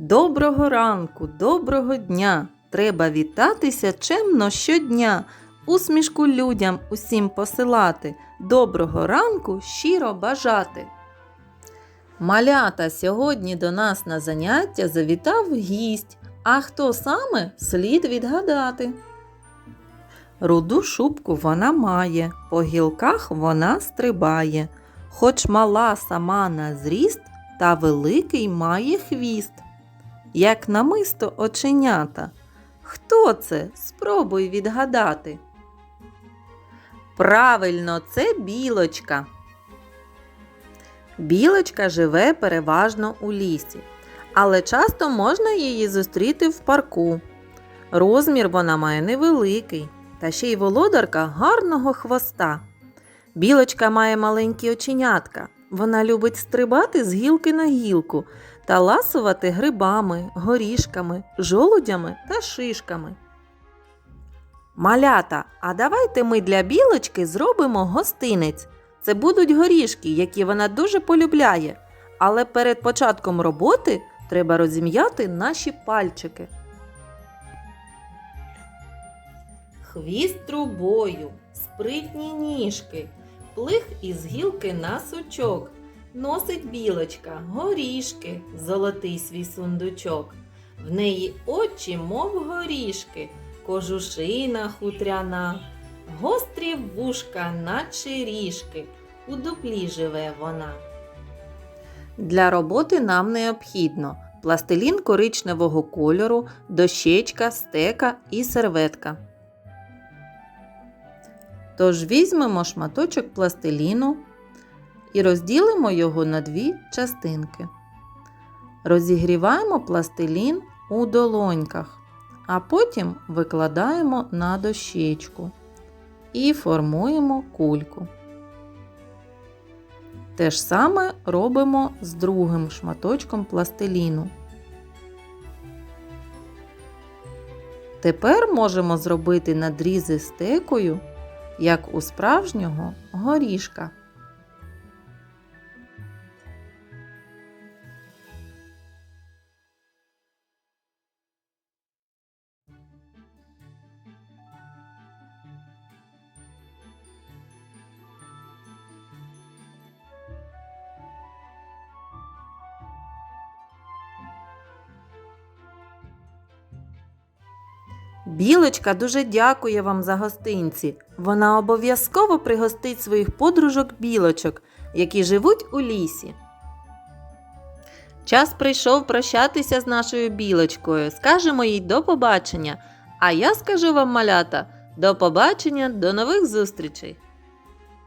Доброго ранку, доброго дня! Треба вітатися чемно щодня, усмішку людям усім посилати, доброго ранку щиро бажати. Малята сьогодні до нас на заняття завітав гість, а хто саме слід відгадати. Руду шубку вона має, по гілках вона стрибає, хоч мала сама на зріст, та великий має хвіст. Як намисто оченята. Хто це? Спробуй відгадати. Правильно, це білочка. Білочка живе переважно у лісі, але часто можна її зустріти в парку. Розмір вона має невеликий, та ще й володарка гарного хвоста. Білочка має маленькі оченятка. Вона любить стрибати з гілки на гілку та ласувати грибами, горішками, жолудями та шишками. Малята, а давайте ми для білочки зробимо гостинець. Це будуть горішки, які вона дуже полюбляє. Але перед початком роботи треба розім'яти наші пальчики. Хвіст трубою, спритні ніжки, плих із гілки на сучок. Носить білочка, горішки, золотий свій сундучок. В неї очі, мов горішки, кожушина хутряна, гострі вушка, наче ріжки, у дуплі живе вона. Для роботи нам необхідно пластилін коричневого кольору, дощечка, стека і серветка. Тож візьмемо шматочок пластиліну і розділимо його на дві частинки. Розігріваємо пластилін у долоньках, а потім викладаємо на дощечку і формуємо кульку. Те ж саме робимо з другим шматочком пластиліну. Тепер можемо зробити надрізи стекою, як у справжнього горішка. Білочка дуже дякує вам за гостинці. Вона обов'язково пригостить своїх подружок білочок, які живуть у лісі. Час прийшов прощатися з нашою білочкою. Скажемо їй до побачення. А я скажу вам, малята, до побачення, до нових зустрічей!